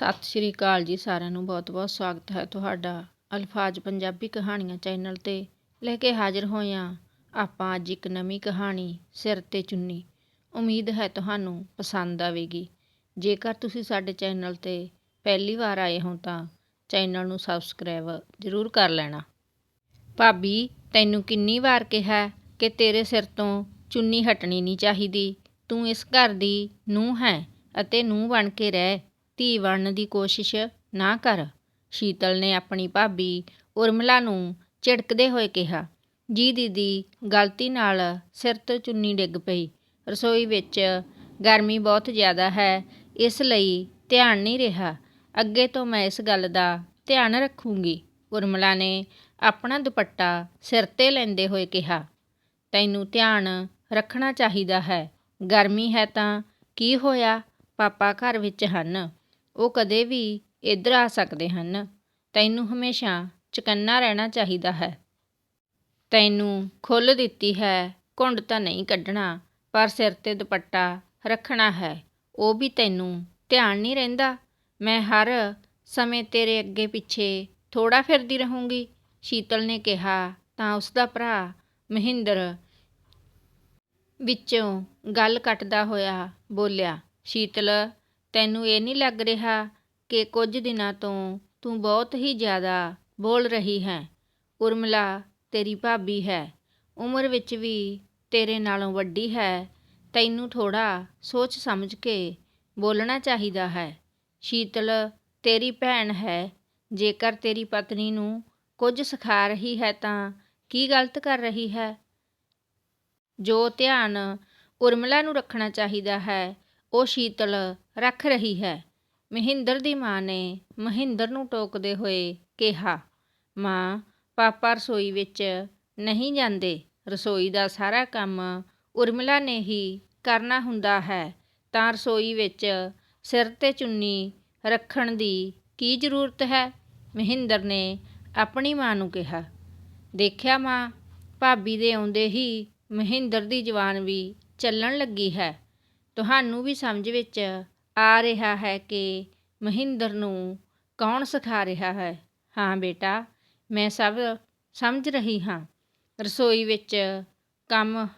ਸਤਿ ਸ਼੍ਰੀ ਅਕਾਲ ਜੀ ਸਾਰਿਆਂ ਨੂੰ ਬਹੁਤ-ਬਹੁਤ ਸਵਾਗਤ ਹੈ ਤੁਹਾਡਾ ਅਲਫਾਜ਼ ਪੰਜਾਬੀ ਕਹਾਣੀਆਂ ਚੈਨਲ ਤੇ ਲੈ ਕੇ ਹਾਜ਼ਰ ਹੋਏ ਹਾਂ ਆਪਾਂ ਅੱਜ ਇੱਕ ਨਵੀਂ ਕਹਾਣੀ ਸਿਰ ਤੇ ਚੁੰਨੀ। ਉਮੀਦ ਹੈ ਤੁਹਾਨੂੰ ਪਸੰਦ ਆਵੇਗੀ। ਜੇਕਰ ਤੁਸੀਂ ਸਾਡੇ ਚੈਨਲ ਤੇ ਪਹਿਲੀ ਵਾਰ ਆਏ ਹੋ ਤਾਂ ਚੈਨਲ ਨੂੰ ਸਬਸਕ੍ਰਾਈਬ ਜ਼ਰੂਰ ਕਰ ਲੈਣਾ। ਭਾਬੀ, ਤੈਨੂੰ ਕਿੰਨੀ ਵਾਰ ਕਿਹਾ ਕਿ ਤੇਰੇ ਸਿਰ ਤੋਂ ਚੁੰਨੀ ਹਟਣੀ ਨਹੀਂ ਚਾਹੀਦੀ। ਤੂੰ ਇਸ ਘਰ ਦੀ ਨੂੰਹ ਹੈ ਅਤੇ ਨੂੰਹ ਬਣ ਕੇ ਰਹਿ। ਧੀ ਬਣਨ ਦੀ ਕੋਸ਼ਿਸ਼ ਨਾ ਕਰ। ਸ਼ੀਤਲ ਨੇ ਆਪਣੀ ਭਾਬੀ ਉਰਮਲਾ ਨੂੰ ਝਿੜਕਦੇ ਹੋਏ ਕਿਹਾ, ਜੀ ਦੀਦੀ, ਗਲਤੀ ਨਾਲ ਸਿਰ ਤੋਂ ਚੁੰਨੀ ਡਿੱਗ ਪਈ। ਰਸੋਈ ਵਿੱਚ ਗਰਮੀ ਬਹੁਤ ਜ਼ਿਆਦਾ ਹੈ, ਇਸ ਲਈ ਧਿਆਨ ਨਹੀਂ ਰਿਹਾ। ਅੱਗੇ ਤੋਂ ਮੈਂ ਇਸ ਗੱਲ ਦਾ ਧਿਆਨ ਰੱਖੂੰਗੀ। ਉਰਮਲਾ ਨੇ ਆਪਣਾ ਦੁਪੱਟਾ ਸਿਰ ਤੇ ਲੈਂਦੇ ਹੋਏ ਕਿਹਾ, ਤੈਨੂੰ ਧਿਆਨ ਰੱਖਣਾ ਚਾਹੀਦਾ ਹੈ। ਗਰਮੀ ਹੈ ਤਾਂ ਕੀ ਹੋਇਆ? ਪਾਪਾ ਘਰ ਵਿੱਚ ਹਨ। ਉਹ ਕਦੇ ਵੀ ਇੱਧਰ ਆ ਸਕਦੇ ਹਨ। ਤੈਨੂੰ ਹਮੇਸ਼ਾ ਚਕੰਨਾ ਰਹਿਣਾ ਚਾਹੀਦਾ ਹੈ। ਤੈਨੂੰ ਖੁੱਲ੍ਹ ਦਿੱਤੀ ਹੈ, ਘੁੰਡ ਤਾਂ ਨਹੀਂ ਕੱਢਣਾ, ਪਰ ਸਿਰ ਤੇ ਦੁਪੱਟਾ ਰੱਖਣਾ ਹੈ। ਉਹ ਵੀ ਤੈਨੂੰ ਧਿਆਨ ਨਹੀਂ ਰਹਿੰਦਾ। ਮੈਂ ਹਰ ਸਮੇਂ ਤੇਰੇ ਅੱਗੇ ਪਿੱਛੇ ਥੋੜਾ ਫਿਰਦੀ ਰਹੂੰਗੀ। ਸ਼ੀਤਲ ਨੇ ਕਿਹਾ, ਤਾਂ ਉਸ ਦਾ ਭਰਾ ਮਹਿੰਦਰ ਵਿੱਚੋਂ ਗੱਲ ਕੱਟਦਾ ਹੋਇਆ ਬੋਲਿਆ, ਸ਼ੀਤਲ ਤੈਨੂੰ ਇਹ ਨਹੀਂ ਲੱਗ ਰਿਹਾ ਕਿ ਕੁਝ ਦਿਨਾਂ ਤੋਂ ਤੂੰ ਬਹੁਤ ਹੀ ਜ਼ਿਆਦਾ ਬੋਲ ਰਹੀ ਹੈ। ਉਰਮਲਾ, ਤੇਰੀ ਭਾਬੀ ਹੈ। ਉਮਰ ਵਿੱਚ ਵੀ ਤੇਰੇ ਨਾਲੋਂ ਵੱਡੀ ਹੈ। ਤੈਨੂੰ ਥੋੜਾ ਸੋਚ ਸਮਝ ਕੇ ਬੋਲਣਾ ਚਾਹੀਦਾ ਹੈ। ਸ਼ੀਤਲ, ਤੇਰੀ ਭੈਣ ਹੈ। ਜੇਕਰ ਤੇਰੀ ਪਤਨੀ ਨੂੰ ਕੁਝ ਸਿਖਾ ਰਹੀ ਹੈ ਤਾਂ ਕੀ ਗਲਤ ਕਰ ਰਹੀ ਹੈ? ਜੋ ਧਿਆਨ ਉਰਮਲਾ ਨੂੰ ਰੱਖਣਾ ਚਾਹੀਦਾ ਹੈ ਉਹ ਸ਼ੀਤਲ ਰੱਖ ਰਹੀ ਹੈ। ਮਹਿੰਦਰ ਦੀ ਮਾਂ ਨੇ ਮਹਿੰਦਰ ਨੂੰ ਟੋਕਦੇ ਹੋਏ ਕਿਹਾ, ਮਾਂ, ਪਾਪਾ ਰਸੋਈ ਵਿੱਚ ਨਹੀਂ ਜਾਂਦੇ। ਰਸੋਈ ਦਾ ਸਾਰਾ ਕੰਮ ਉਰਮਿਲਾ ਨੇ ਹੀ ਕਰਨਾ ਹੁੰਦਾ ਹੈ। ਤਾਂ ਰਸੋਈ ਵਿੱਚ ਸਿਰ ਤੇ ਚੁੰਨੀ ਰੱਖਣ ਦੀ ਕੀ ਜ਼ਰੂਰਤ ਹੈ? ਮਹਿੰਦਰ ਨੇ ਆਪਣੀ ਮਾਂ ਨੂੰ ਕਿਹਾ। ਦੇਖਿਆ ਮਾਂ, ਭਾਬੀ ਦੇ ਆਉਂਦੇ ਹੀ ਮਹਿੰਦਰ ਦੀ ਜਵਾਨ ਵੀ ਚੱਲਣ ਲੱਗੀ ਹੈ। ਤੁਹਾਨੂੰ ਵੀ ਸਮਝ ਵਿੱਚ ਆ ਰਿਹਾ ਹੈ ਕਿ ਮਹਿੰਦਰ ਨੂੰ ਕੌਣ ਸਿਖਾ ਰਿਹਾ ਹੈ? ਹਾਂ ਬੇਟਾ, ਮੈਂ ਸਭ ਸਮਝ ਰਹੀ ਹਾਂ। ਰਸੋਈ ਵਿੱਚ ਕੰਮ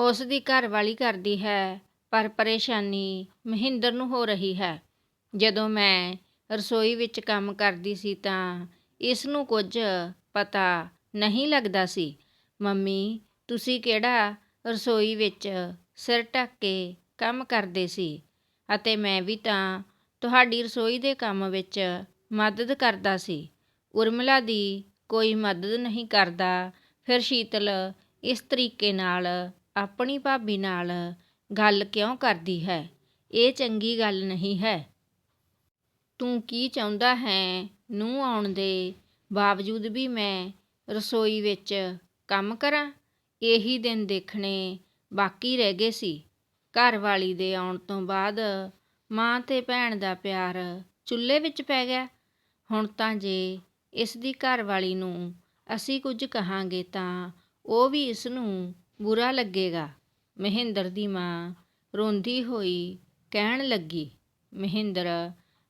ਉਸ ਦੀ ਘਰਵਾਲੀ ਕਰਦੀ ਹੈ, ਪਰ ਪਰੇਸ਼ਾਨੀ ਮਹਿੰਦਰ ਨੂੰ ਹੋ ਰਹੀ ਹੈ। ਜਦੋਂ ਮੈਂ ਰਸੋਈ ਵਿੱਚ ਕੰਮ ਕਰਦੀ ਸੀ ਤਾਂ ਇਸ ਨੂੰ ਕੁਝ ਪਤਾ ਨਹੀਂ ਲੱਗਦਾ ਸੀ। ਮੰਮੀ, ਤੁਸੀਂ ਕਿਹੜਾ ਰਸੋਈ ਵਿੱਚ ਸਿਰ ਢੱਕ ਕੇ ਕੰਮ ਕਰਦੇ ਸੀ ਅਤੇ ਮੈਂ ਵੀ ਤਾਂ ਤੁਹਾਡੀ ਰਸੋਈ ਦੇ ਕੰਮ ਵਿੱਚ ਮਦਦ ਕਰਦਾ ਸੀ। ਉਰਮਲਾ ਦੀ ਕੋਈ ਮਦਦ ਨਹੀਂ ਕਰਦਾ, ਫਿਰ ਸ਼ੀਤਲ ਇਸ ਤਰੀਕੇ ਨਾਲ ਆਪਣੀ ਭਾਬੀ ਨਾਲ ਗੱਲ ਕਿਉਂ ਕਰਦੀ ਹੈ? ਇਹ ਚੰਗੀ ਗੱਲ ਨਹੀਂ ਹੈ। ਤੂੰ ਕੀ ਚਾਹੁੰਦਾ ਹੈ? ਨੂੰ ਆਉਣ ਦੇ ਬਾਵਜੂਦ ਵੀ ਮੈਂ ਰਸੋਈ ਵਿੱਚ ਕੰਮ ਕਰਾਂ? ਇਹੀ ਦਿਨ ਦੇਖਣੇ ਬਾਕੀ ਰਹਿ ਗਏ ਸੀ। ਘਰ ਵਾਲੀ ਦੇ ਆਉਣ ਤੋਂ ਬਾਅਦ ਮਾਂ ਤੇ ਭੈਣ ਦਾ ਪਿਆਰ ਚੁੱਲ੍ਹੇ ਵਿੱਚ ਪੈ ਗਿਆ। ਹੁਣ ਤਾਂ ਜੇ ਇਸ ਦੀ ਘਰ ਵਾਲੀ ਨੂੰ ਅਸੀਂ ਕੁਝ ਕਹਾਂਗੇ ਤਾਂ ਉਹ ਵੀ ਇਸ ਨੂੰ ਬੁਰਾ ਲੱਗੇਗਾ। ਮਹਿੰਦਰ ਦੀ ਮਾਂ ਰੋਂਦੀ ਹੋਈ ਕਹਿਣ ਲੱਗੀ, ਮਹਿੰਦਰ,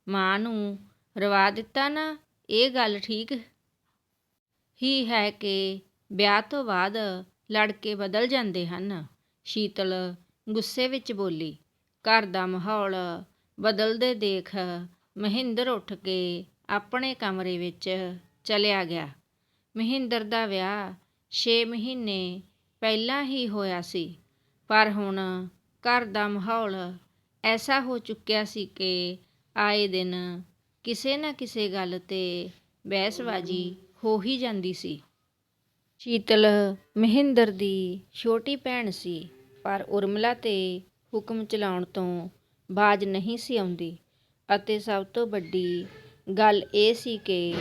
ਮਾਂ ਨੂੰ ਰਵਾ ਦਿੱਤਾ ਨਾ, ਇਹ ਗੱਲ ਠੀਕ ਹੀ ਹੈ ਕਿ ਵਿਆਹ ਤੋਂ ਬਾਅਦ ਲੜਕੇ ਬਦਲ ਜਾਂਦੇ ਹਨ। ਸ਼ੀਤਲ ਗੁੱਸੇ ਵਿੱਚ ਬੋਲੀ, ਘਰ ਦਾ ਮਾਹੌਲ ਬਦਲਦੇ ਦੇਖ ਮਹਿੰਦਰ ਉੱਠ ਕੇ ਆਪਣੇ ਕਮਰੇ ਵਿੱਚ ਚਲਿਆ ਗਿਆ। ਮਹਿੰਦਰ ਦਾ ਵਿਆਹ 6 ਮਹੀਨੇ ਪਹਿਲਾਂ ਹੀ ਹੋਇਆ ਸੀ, ਪਰ ਹੁਣ ਘਰ ਦਾ ਮਾਹੌਲ ਐਸਾ ਹੋ ਚੁੱਕਿਆ ਸੀ ਕਿ ਆਏ ਦਿਨ ਕਿਸੇ ਨਾ ਕਿਸੇ ਗੱਲ ਤੇ ਬਹਿਸਬਾਜ਼ੀ ਹੋ ਹੀ ਜਾਂਦੀ ਸੀ। ਸ਼ੀਤਲ ਮਹਿੰਦਰ ਦੀ ਛੋਟੀ ਭੈਣ ਸੀ। ਪਰ ਉਰਮਲਾ ਤੇ ਹੁਕਮ ਚਲਾਉਣ ਤੋਂ ਬਾਜ ਨਹੀਂ ਸੀ ਆਉਂਦੀ। ਅਤੇ ਸਭ ਤੋਂ ਵੱਡੀ ਗੱਲ ਇਹ ਸੀ ਕਿ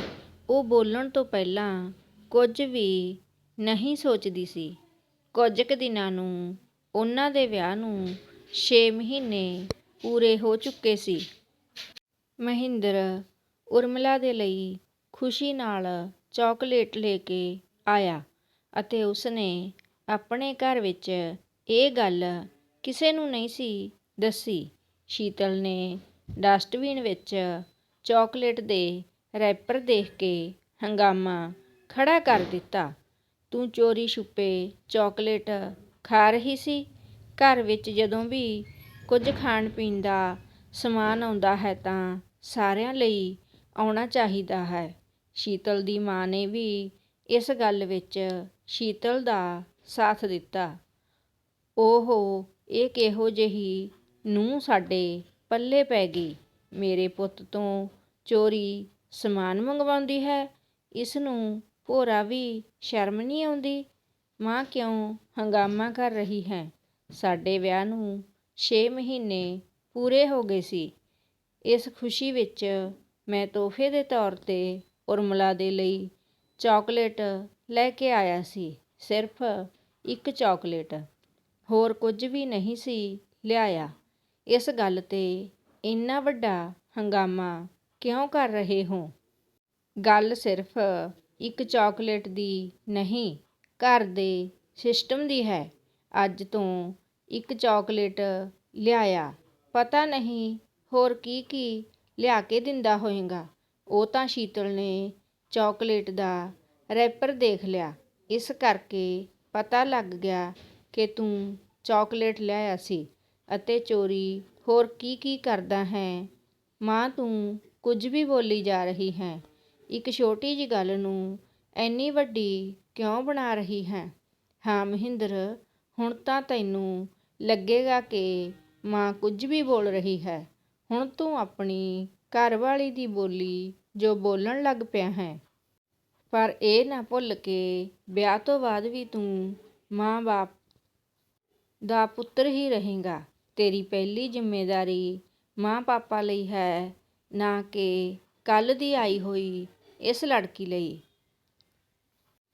ਉਹ ਬੋਲਣ ਤੋਂ ਪਹਿਲਾਂ ਕੁਝ ਵੀ ਨਹੀਂ ਸੋਚਦੀ ਸੀ। ਕੁਝ ਕੁ ਦਿਨਾਂ ਨੂੰ ਉਹਨਾਂ ਦੇ ਵਿਆਹ ਨੂੰ 6 ਮਹੀਨੇ ਪੂਰੇ ਹੋ ਚੁੱਕੇ ਸੀ। ਮਹਿੰਦਰ ਉਰਮਲਾ ਦੇ ਲਈ ਖੁਸ਼ੀ ਨਾਲ ਚਾਕਲੇਟ ਲੈ ਕੇ ਆਇਆ ਅਤੇ ਉਸਨੇ ਆਪਣੇ ਘਰ ਵਿੱਚ ਇਹ ਗੱਲ ਕਿਸੇ ਨੂੰ ਨਹੀਂ ਸੀ ਦੱਸੀ। ਸ਼ੀਤਲ ਨੇ ਡਸਟਬਿਨ ਵਿੱਚ ਚਾਕਲੇਟ ਦੇ ਰੈਪਰ ਦੇਖ ਕੇ ਹੰਗਾਮਾ ਖੜਾ ਕਰ ਦਿੱਤਾ। ਤੂੰ ਚੋਰੀ ਛੁਪੇ ਚਾਕਲੇਟ ਖਾ ਰਹੀ ਸੀ? ਘਰ ਵਿੱਚ ਜਦੋਂ ਵੀ ਕੁਝ ਖਾਣ ਪੀਣ ਦਾ ਸਮਾਨ ਆਉਂਦਾ ਹੈ ਤਾਂ ਸਾਰਿਆਂ ਲਈ ਆਉਣਾ ਚਾਹੀਦਾ ਹੈ। ਸ਼ੀਤਲ ਦੀ ਮਾਂ ਨੇ ਵੀ ਇਸ ਗੱਲ ਵਿੱਚ ਸ਼ੀਤਲ ਦਾ ਸਾਥ ਦਿੱਤਾ। ਓਹੋ, ਇਹ ਕਿਹੋ ਜਿਹੀ ਨੂੰਹ ਸਾਡੇ ਪੱਲੇ ਪੈ ਗਈ। ਮੇਰੇ ਪੁੱਤ ਤੋਂ ਚੋਰੀ ਸਮਾਨ ਮੰਗਵਾਉਂਦੀ ਹੈ ਇਸ ਨੂੰ ਭੋਰਾ ਵੀ ਸ਼ਰਮ ਨਹੀਂ ਆਉਂਦੀ। ਮਾਂ ਕਿਉਂ ਹੰਗਾਮਾ ਕਰ ਰਹੀ ਹੈ? ਸਾਡੇ ਵਿਆਹ ਨੂੰ 6 ਮਹੀਨੇ ਪੂਰੇ ਹੋ ਗਏ ਸੀ। ਇਸ ਖੁਸ਼ੀ ਵਿੱਚ ਮੈਂ ਤੋਹਫੇ ਦੇ ਤੌਰ ਤੇ ਉਰਮਲਾ ਦੇ ਲਈ ਚਾਕਲੇਟ ਲੈ ਕੇ ਆਇਆ ਸੀ। ਸਿਰਫ ਇੱਕ ਚਾਕਲੇਟ। ਹੋਰ ਕੁਝ ਵੀ ਨਹੀਂ ਸੀ ਲਿਆਇਆ। ਇਸ ਗੱਲ ਤੇ ਇੰਨਾ ਵੱਡਾ ਹੰਗਾਮਾ ਕਿਉਂ ਕਰ ਰਹੇ ਹੋ? ਗੱਲ ਸਿਰਫ ਇੱਕ ਚਾਕਲੇਟ ਦੀ ਨਹੀਂ, ਘਰ ਦੇ ਸਿਸਟਮ ਦੀ ਹੈ। ਅੱਜ ਤੋਂ ਇੱਕ ਚਾਕਲੇਟ ਲਿਆਇਆ। ਪਤਾ ਨਹੀਂ ਹੋਰ ਕੀ ਕੀ ਲਿਆ ਕੇ ਦਿੰਦਾ ਹੋਏਗਾ। ਉਹ ਤਾਂ ਸ਼ੀਤਲ ਨੇ ਚਾਕਲੇਟ ਦਾ ਰੈਪਰ ਦੇਖ ਲਿਆ। ਇਸ ਕਰਕੇ ਪਤਾ ਲੱਗ ਗਿਆ ਕਿ ਤੂੰ ਚਾਕਲੇਟ ਲਿਆਇਆ ਸੀ ਅਤੇ ਚੋਰੀ, ਹੋਰ ਕੀ ਕੀ ਕਰਦਾ ਹੈ? ਮਾਂ, ਤੂੰ ਕੁਝ ਵੀ ਬੋਲੀ ਜਾ ਰਹੀ ਹੈ? ਇੱਕ ਛੋਟੀ ਜਿਹੀ ਗੱਲ ਨੂੰ ਐਨੀ ਵੱਡੀ ਕਿਉਂ ਬਣਾ ਰਹੀ ਹੈ? ਹਾਂ, ਮਹਿੰਦਰ, ਹੁਣ ਤਾਂ ਤੈਨੂੰ ਲੱਗੇਗਾ ਕਿ ਮਾਂ ਕੁਝ ਵੀ ਬੋਲ ਰਹੀ ਹੈ। ਹੁਣ ਤੂੰ ਆਪਣੀ ਘਰਵਾਲੀ ਦੀ ਬੋਲੀ ਜੋ ਬੋਲਣ ਲੱਗ ਪਿਆ ਹੈ। ਪਰ ਇਹ ਨਾ ਭੁੱਲ ਕੇ ਵਿਆਹ ਤੋਂ ਬਾਅਦ ਵੀ ਤੂੰ ਮਾਂ-ਬਾਪ ਦਾ ਪੁੱਤਰ ਹੀ ਰਹੇਗਾ। ਤੇਰੀ ਪਹਿਲੀ ਜ਼ਿੰਮੇਵਾਰੀ ਮਾਂ-ਪਾਪਾ ਲਈ ਹੈ, ਨਾ ਕਿ ਕੱਲ੍ਹ ਦੀ ਆਈ ਹੋਈ ਇਸ ਲੜਕੀ ਲਈ।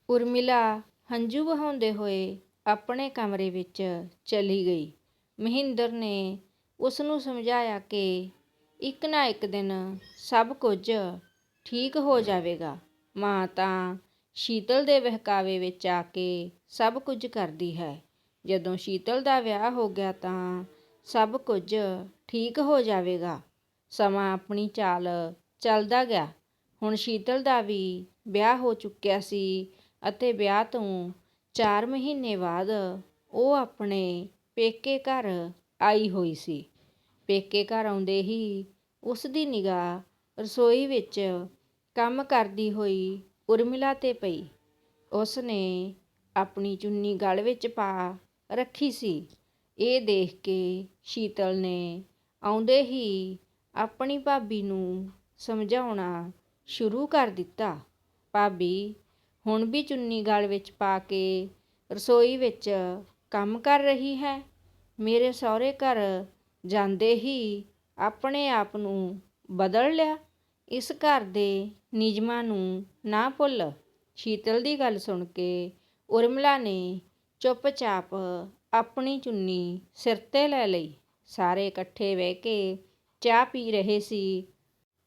ਉਰਮਿਲਾ ਹੰਝੂ ਵਹਾਉਂਦੇ ਹੋਏ ਆਪਣੇ ਕਮਰੇ ਵਿੱਚ ਚਲੀ ਗਈ। ਮਹਿੰਦਰ ਨੇ ਉਸ ਨੂੰ ਸਮਝਾਇਆ ਕਿ ਇੱਕ ਨਾ ਇੱਕ ਦਿਨ ਸਭ ਕੁਝ ਠੀਕ ਹੋ ਜਾਵੇਗਾ। ਮਾਂ ਤਾਂ ਸ਼ੀਤਲ ਦੇ ਬਹਿਕਾਵੇ ਵਿੱਚ ਆ ਕੇ ਸਭ ਕੁਝ ਕਰਦੀ ਹੈ। ਜਦੋਂ ਸ਼ੀਤਲ ਦਾ ਵਿਆਹ ਹੋ ਗਿਆ ਤਾਂ ਸਭ ਕੁਝ ਠੀਕ ਹੋ ਜਾਵੇਗਾ। ਸਮਾਂ ਆਪਣੀ ਚਾਲ ਚੱਲਦਾ ਗਿਆ। ਹੁਣ ਸ਼ੀਤਲ ਦਾ ਵੀ ਵਿਆਹ ਹੋ ਚੁੱਕਿਆ ਸੀ ਅਤੇ ਵਿਆਹ ਤੋਂ 4 ਮਹੀਨੇ ਬਾਅਦ ਉਹ ਆਪਣੇ ਪੇਕੇ ਘਰ ਆਈ ਹੋਈ ਸੀ। ਪੇਕੇ ਘਰ ਆਉਂਦੇ ਹੀ ਉਸ ਦੀ ਨਿਗਾਹ ਰਸੋਈ ਵਿੱਚ ਕੰਮ ਕਰਦੀ ਹੋਈ ਉਰਮਿਲਾ ਤੇ ਪਈ। ਉਸ ਨੇ ਆਪਣੀ ਚੁੰਨੀ ਗਲ ਵਿੱਚ ਪਾ ਰੱਖੀ ਸੀ। ਇਹ ਦੇਖ ਕੇ ਸ਼ੀਤਲ ਨੇ ਆਉਂਦੇ ਹੀ ਆਪਣੀ ਭਾਬੀ ਨੂੰ ਸਮਝਾਉਣਾ ਸ਼ੁਰੂ ਕਰ ਦਿੱਤਾ। ਭਾਬੀ, ਹੁਣ ਵੀ ਚੁੰਨੀ ਗਲ ਵਿੱਚ ਪਾ ਕੇ ਰਸੋਈ ਵਿੱਚ ਕੰਮ ਕਰ ਰਹੀ ਹੈ? ਮੇਰੇ ਸਹੁਰੇ ਘਰ ਜਾਂਦੇ ਹੀ ਆਪਣੇ ਆਪ ਨੂੰ ਬਦਲ ਲਿਆ। ਇਸ ਘਰ ਦੇ ਨਿਯਮਾਂ ਨੂੰ ਨਾ ਭੁੱਲ। ਸ਼ੀਤਲ ਦੀ ਗੱਲ ਸੁਣ ਕੇ ਉਰਮਲਾ ਨੇ ਚੁੱਪਚਾਪ ਆਪਣੀ ਚੁੰਨੀ ਸਿਰ ਤੇ ਲੈ ਲਈ। ਸਾਰੇ ਇਕੱਠੇ ਬਹਿ ਕੇ ਚਾਹ ਪੀ ਰਹੇ ਸੀ।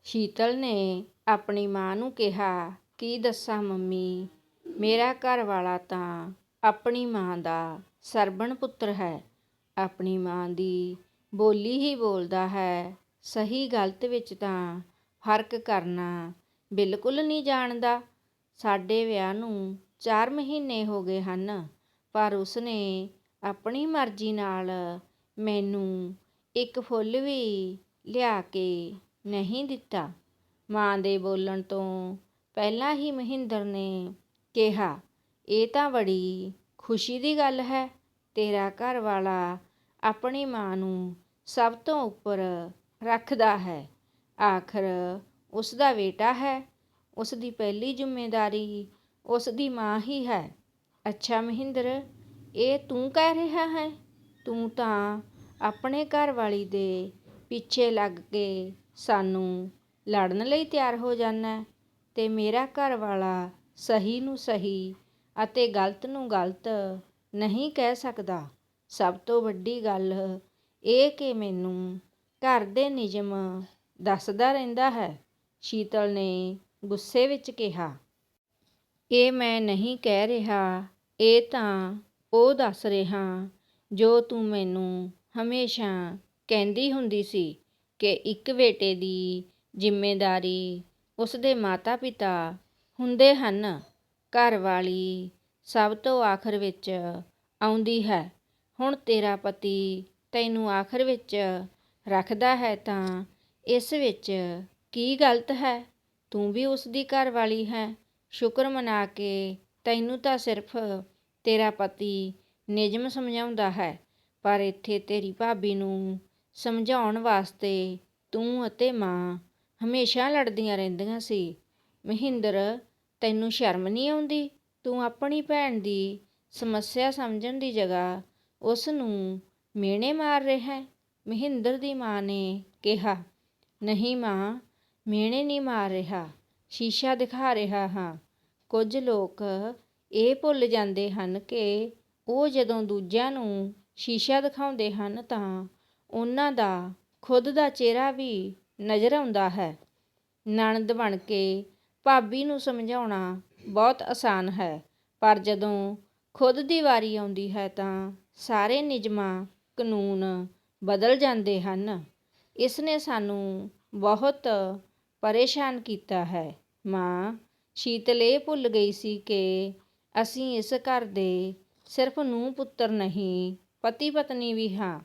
ਸ਼ੀਤਲ ਨੇ ਆਪਣੀ ਮਾਂ ਨੂੰ ਕਿਹਾ, ਕੀ ਦੱਸਾਂ ਮੰਮੀ? ਮੇਰਾ ਘਰ ਵਾਲਾ ਤਾਂ ਆਪਣੀ ਮਾਂ ਦਾ ਸਰਬਣ ਪੁੱਤਰ ਹੈ। ਆਪਣੀ ਮਾਂ ਦੀ ਬੋਲੀ ਹੀ ਬੋਲਦਾ ਹੈ। ਸਹੀ ਗਲਤ ਵਿੱਚ ਤਾਂ ਫ਼ਰਕ ਕਰਨਾ ਬਿਲਕੁਲ ਨਹੀਂ ਜਾਣਦਾ। ਸਾਡੇ ਵਿਆਹ ਨੂੰ ਚਾਰ ਮਹੀਨੇ ਹੋ ਗਏ ਹਨ। ਪਰ ਉਸਨੇ ਆਪਣੀ ਮਰਜ਼ੀ ਨਾਲ ਮੈਨੂੰ ਇੱਕ ਫੁੱਲ ਵੀ ਲਿਆ ਕੇ ਨਹੀਂ ਦਿੱਤਾ। ਮਾਂ ਦੇ ਬੋਲਣ ਤੋਂ ਪਹਿਲਾਂ ਹੀ ਮਹਿੰਦਰ ਨੇ ਕਿਹਾ, ਇਹ ਤਾਂ ਬੜੀ ਖੁਸ਼ੀ ਦੀ ਗੱਲ ਹੈ। ਤੇਰਾ ਘਰ ਵਾਲਾ ਆਪਣੀ ਮਾਂ ਨੂੰ ਸਭ ਤੋਂ ਉੱਪਰ ਰੱਖਦਾ ਹੈ। ਆਖਰ ਉਸ ਦਾ ਬੇਟਾ ਹੈ। ਉਸ ਦੀ ਪਹਿਲੀ ਜ਼ਿੰਮੇਵਾਰੀ ਉਸ ਦੀ ਮਾਂ ਹੀ ਹੈ। ਅੱਛਾ ਮਹਿੰਦਰ, ਇਹ ਤੂੰ ਕਹਿ ਰਿਹਾ ਹੈ? ਤੂੰ ਤਾਂ ਆਪਣੇ ਘਰ ਵਾਲੀ ਦੇ ਪਿੱਛੇ ਲੱਗ ਕੇ ਸਾਨੂੰ ਲੜਨ ਲਈ ਤਿਆਰ ਹੋ ਜਾਣਾ ਤੇ ਮੇਰਾ ਘਰ ਵਾਲਾ ਸਹੀ ਨੂੰ ਸਹੀ ਅਤੇ ਗਲਤ ਨੂੰ ਗਲਤ ਨਹੀਂ ਕਹਿ ਸਕਦਾ। ਸਭ ਤੋਂ ਵੱਡੀ ਗੱਲ ਇਹ ਕਿ ਮੈਨੂੰ ਘਰ ਦੇ ਨਿਯਮ ਦੱਸਦਾ ਰਹਿੰਦਾ ਹੈ, ਸ਼ੀਤਲ ਨੇ ਗੁੱਸੇ ਵਿੱਚ ਕਿਹਾ। ਇਹ ਮੈਂ ਨਹੀਂ ਕਹਿ ਰਿਹਾ ਇਹ ਤਾਂ ਉਹ ਦੱਸ ਰਿਹਾ ਜੋ ਤੂੰ ਮੈਨੂੰ ਹਮੇਸ਼ਾ ਕਹਿੰਦੀ ਹੁੰਦੀ ਸੀ ਕਿ ਇੱਕ ਬੇਟੇ ਦੀ ਜ਼ਿੰਮੇਦਾਰੀ ਉਸਦੇ ਮਾਤਾ-ਪਿਤਾ ਹੁੰਦੇ ਹਨ। ਘਰਵਾਲੀ ਸਭ ਤੋਂ ਆਖ਼ਰ ਵਿੱਚ ਆਉਂਦੀ ਹੈ। ਹੁਣ ਤੇਰਾ ਪਤੀ ਤੈਨੂੰ ਆਖ਼ਰ ਵਿੱਚ ਰੱਖਦਾ ਹੈ ਤਾਂ ਇਸ ਵਿੱਚ ਕੀ ਗਲਤ ਹੈ? ਤੂੰ ਵੀ ਉਸਦੀ ਘਰਵਾਲੀ ਹੈ ਸ਼ੁਕਰ ਮਨਾ ਕੇ ਤੈਨੂੰ ਤਾਂ ਸਿਰਫ਼ ਤੇਰਾ ਪਤੀ ਨਿਯਮ ਸਮਝਾਉਂਦਾ ਹੈ, ਪਰ ਇੱਥੇ ਤੇਰੀ ਭਾਬੀ ਨੂੰ ਸਮਝਾਉਣ ਵਾਸਤੇ ਤੂੰ ਅਤੇ ਮਾਂ ਹਮੇਸ਼ਾ ਲੜਦੀਆਂ ਰਹਿੰਦੀਆਂ ਸੀ। ਮਹਿੰਦਰ ਤੈਨੂੰ ਸ਼ਰਮ ਨਹੀਂ ਆਉਂਦੀ? ਤੂੰ ਆਪਣੀ ਭੈਣ ਦੀ ਸਮੱਸਿਆ ਸਮਝਣ ਦੀ ਜਗ੍ਹਾ ਉਸ ਨੂੰ ਮੇਣੇ ਮਾਰ ਰਿਹੈਂ। ਮਹਿੰਦਰ ਦੀ ਮਾਂ ਨੇ ਕਿਹਾ, ਨਹੀਂ ਮਾਂ, ਮੇਣੇ ਨਹੀਂ ਮਾਰ ਰਿਹਾ, ਸ਼ੀਸ਼ਾ ਦਿਖਾ ਰਿਹਾ ਹਾਂ। ਕੁਝ ਲੋਕ ਇਹ ਭੁੱਲ ਜਾਂਦੇ ਹਨ ਕਿ ਉਹ ਜਦੋਂ ਦੂਜਿਆਂ ਨੂੰ ਸ਼ੀਸ਼ਾ ਦਿਖਾਉਂਦੇ ਹਨ ਤਾਂ ਉਹਨਾਂ ਦਾ ਖ਼ੁਦ ਦਾ ਚਿਹਰਾ ਵੀ ਨਜ਼ਰ ਆਉਂਦਾ ਹੈ। ਨਣਦ ਬਣ ਕੇ ਭਾਬੀ ਨੂੰ ਸਮਝਾਉਣਾ ਬਹੁਤ ਆਸਾਨ ਹੈ, ਪਰ ਜਦੋਂ ਖ਼ੁਦ ਦੀ ਵਾਰੀ ਆਉਂਦੀ ਹੈ ਤਾਂ ਸਾਰੇ ਨਿਯਮਾਂ-ਕਾਨੂੰਨ ਬਦਲ ਜਾਂਦੇ ਹਨ। ਇਸਨੇ ਸਾਨੂੰ ਬਹੁਤ ਪਰੇਸ਼ਾਨ ਕੀਤਾ ਹੈ। ਮਾਂ ਸ਼ੀਤਲ ਇਹ ਭੁੱਲ ਗਈ ਸੀ ਕਿ ਅਸੀਂ ਇਸ ਘਰ ਦੇ ਸਿਰਫ਼ ਨੂੰਹ-ਪੁੱਤਰ ਨਹੀਂ, ਪਤੀ-ਪਤਨੀ ਵੀ ਹਾਂ।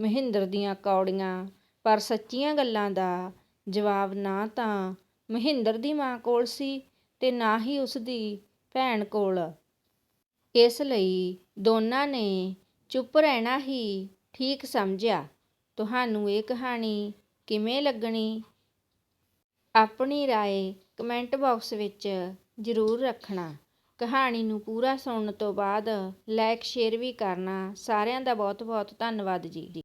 ਮਹਿੰਦਰ ਦੀਆਂ ਕੌੜੀਆਂ ਪਰ ਸੱਚੀਆਂ ਗੱਲਾਂ ਦਾ ਜਵਾਬ ਨਾ ਤਾਂ ਮਹਿੰਦਰ ਦੀ ਮਾਂ ਕੋਲ ਸੀ ਤੇ ਨਾ ਹੀ ਉਸਦੀ ਭੈਣ ਕੋਲ। ਇਸ ਲਈ ਦੋਨਾਂ ਨੇ ਚੁੱਪ ਰਹਿਣਾ ਹੀ ਠੀਕ ਸਮਝਿਆ। ਤੁਹਾਨੂੰ ਇਹ ਕਹਾਣੀ ਕਿਵੇਂ ਲੱਗਣੀ? ਆਪਣੀ ਰਾਏ ਕਮੈਂਟ ਬਾਕਸ ਵਿੱਚ ਜ਼ਰੂਰ ਰੱਖਣਾ। ਕਹਾਣੀ ਨੂੰ ਪੂਰਾ ਸੁਣਨ ਤੋਂ ਬਾਅਦ ਲਾਈਕ ਸ਼ੇਅਰ ਵੀ ਕਰਨਾ। ਸਾਰਿਆਂ ਦਾ ਬਹੁਤ ਬਹੁਤ ਧੰਨਵਾਦ ਜੀ।